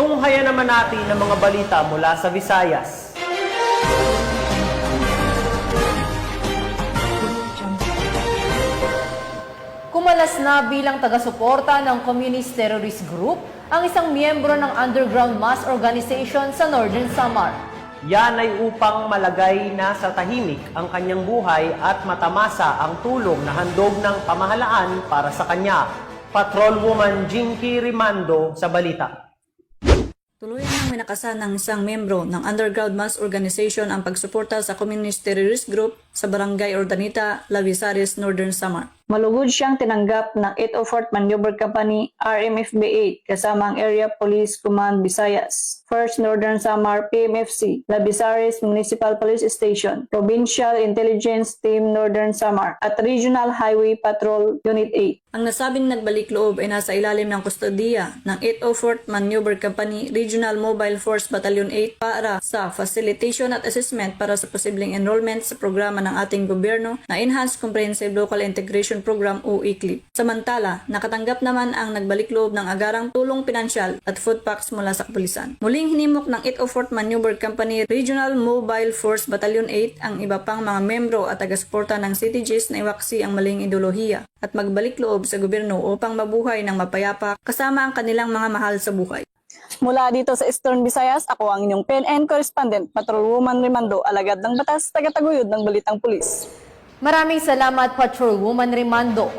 Tunghayan naman natin ang mga balita mula sa Visayas. Kumalas na bilang taga-suporta ng Communist Terrorist Group ang isang miyembro ng underground mass organization sa Northern Samar. Yan ay upang malagay na sa tahimik ang kanyang buhay at matamasa ang tulong na handog ng pamahalaan para sa kanya. Patrolwoman Jinky Rimando sa balita. Tuluyan ng minakasan ng isang membro ng underground mass organization ang pagsuporta sa Communist Terrorist Group sa Barangay Ordanita, Lavisaris, Northern Samar. Malugod siyang tinanggap ng 804th Maneuver Company RMFB 8 kasama ang Area Police Command Visayas, 1st Northern Samar PMFC, Lavisaris Municipal Police Station, Provincial Intelligence Team Northern Samar at Regional Highway Patrol Unit 8. Ang nasabing nagbalik loob ay nasa ilalim ng kustodiya ng 804th Maneuver Company Regional Mobile Force Battalion 8 para sa facilitation at assessment para sa posibleng enrollment sa programa ng ating gobyerno na Enhanced Comprehensive Local Integration Program o ECLIP. Samantala, nakatanggap naman ang nagbalik loob ng agarang tulong pinansyal at food packs mula sa kapulisan. Muling hinimok ng 804th Maneuver Company Regional Mobile Force Battalion 8 ang iba pang mga membro at taga-suporta ng CTGs na iwaksi ang maling ideolohiya at magbalik loob sa gobyerno upang mabuhay ng mapayapa kasama ang kanilang mga mahal sa buhay. Mula dito sa Eastern Visayas, ako ang inyong PNN correspondent, Patrolwoman Rimando, alagad ng batas, tagataguyod ng Balitang Pulis. Maraming salamat Patrolwoman Rimando.